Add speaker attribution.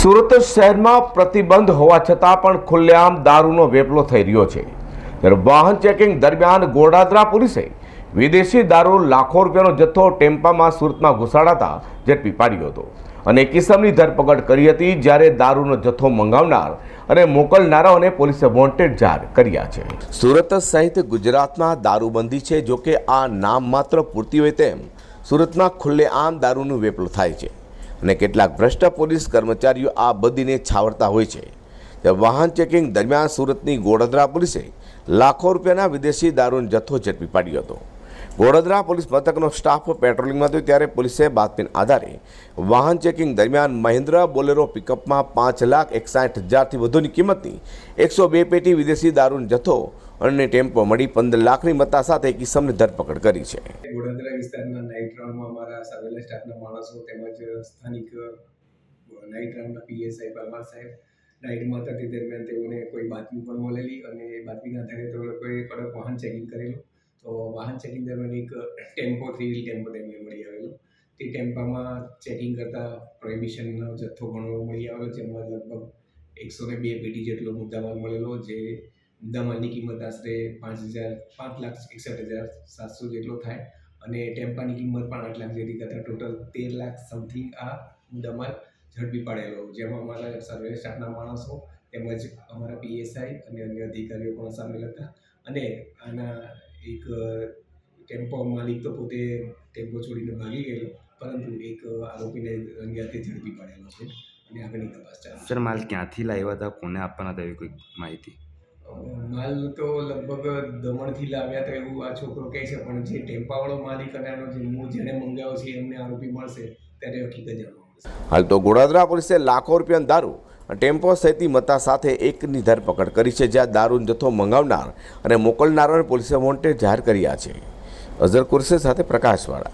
Speaker 1: સુરત શહેરમાં પ્રતિબંધ હોવા છતાં પણ ખુલ્લેઆમ દારૂનો વેપલો થઈ રહ્યો છે. ત્યારે વાહન ચેકિંગ દરમિયાન ગોડાદરા પોલીસે વિદેશી દારૂ લાખો રૂપિયાનો જથ્થો ટેમ્પામાં સુરતમાં ઘુસાડાતા ઝડપી પાડ્યો હતો અને કિસમની ધરપકડ કરી હતી જ્યારે દારૂનો જથ્થો મંગાવનાર અને મોકલનારાઓને પોલીસે વોન્ટેડ જાહેર કર્યા છે. સુરત સહિત ગુજરાતમાં દારૂબંધી છે જોકે આ નામ માત્ર પૂરતી હોય તેમ સુરતમાં ખુલ્લેઆમ દારૂનું વેપલો થાય છે. અને કેટલાક ભ્રષ્ટ પોલીસ કર્મચારીઓ આ બધીને છાવરતા હોય છે. તે વાહન ચેકિંગ દરમિયાન સુરતની ગોડોદરા પોલીસે લાખો રૂપિયાના વિદેશી દારૂનો જથ્થો ઝડપી પાડ્યો હતો. ગોડોદરા પોલીસ મથકનો સ્ટાફ પેટ્રોલિંગમાં હતો ત્યારે પોલીસે બાતમીના આધારે વાહન ચેકિંગ દરમિયાન મહિન્દ્ર બોલેરો પિકઅપમાં પાંચ લાખ એકસાઠ હજારથી વધુની કિંમતની એકસો બે પેટી વિદેશી દારૂનો જથ્થો અને ટેમ્પો મળી પંદર લાખની મત્તા સાથે કિસમની ધરપકડ કરી છે.
Speaker 2: ગોડંદરા વિસ્તારના નાઇટ રાઉન્ડમાં અમારા સર્વેલન્સ સ્ટાફના માણસો તેમજ સ્થાનિક નાઇટ રાઉન્ડના પીએસઆઈ પરમાર સાહેબ નાઇટમાં હતા દરમિયાન તેઓને કોઈ બાતમી પણ મળેલી અને એ બાતમીના આધારે તેઓ લોકોએ કડક વાહન ચેકિંગ કરેલું. તો વાહન ચેકિંગ દરમિયાન એક ટેમ્પો થ્રી વ્હીલ ટેમ્પો તેમને મળી આવેલો. તે ટેમ્પામાં ચેકિંગ કરતાં પ્રોહિબિશનનો જથ્થો ઘણો મળી આવ્યો જેમાં લગભગ એકસો ને બે પેટી જેટલો મુદ્દામાલ મળેલો, જે મુદ્દામાલની કિંમત આશરે પાંચ હજાર, પાંચ લાખ એકસઠ હજાર સાતસો જેટલો થાય. અને ટેમ્પાની કિંમત પણ આઠ લાખ જેટલી કરતાં ટોટલ તેર લાખ સમથિંગ આ મુદ્દામાલ ઝડપી પાડેલો. જેમાં અમારા સર્વે સ્ટાફના માણસો તેમજ અમારા પીએસઆઈ અને અન્ય અધિકારીઓ પણ સામેલ હતા. અને આના એક ટેમ્પો માલિક તો પોતે ટેમ્પો છોડીને ભાગી ગયેલો, પરંતુ એક આરોપીને રંગે ઝડપી પાડેલો છે. અને આગળની તપાસ ચાલુ
Speaker 3: સર, માલ ક્યાંથી લાવ્યા હતા? કોને આપવાના હતા એવી કોઈ માહિતી?
Speaker 2: માલ તો લગભગ દમણથી લાવ્યા તો એવું આ છોકરો કહે છે, પણ જે ટેમ્પાવાળો માલિક અને આનો જે મૂળ જેણે મંગાવ્યો છે, એમને આરોપી મળશે, ત્યારે હકીકત જાણવા
Speaker 1: હાલ તો ગોડાદરા પોલીસે લાખો રૂપિયા દારૂ ટેમ્પો સહિતની મત્તા સાથે એકની ધરપકડ કરી છે, જ્યાં દારૂનો જથ્થો મંગાવનાર અને મોકલનારોને પોલીસે વોન્ટેડ જાહેર કર્યા છે. અઝર કુરશે સાથે પ્રકાશવાળા.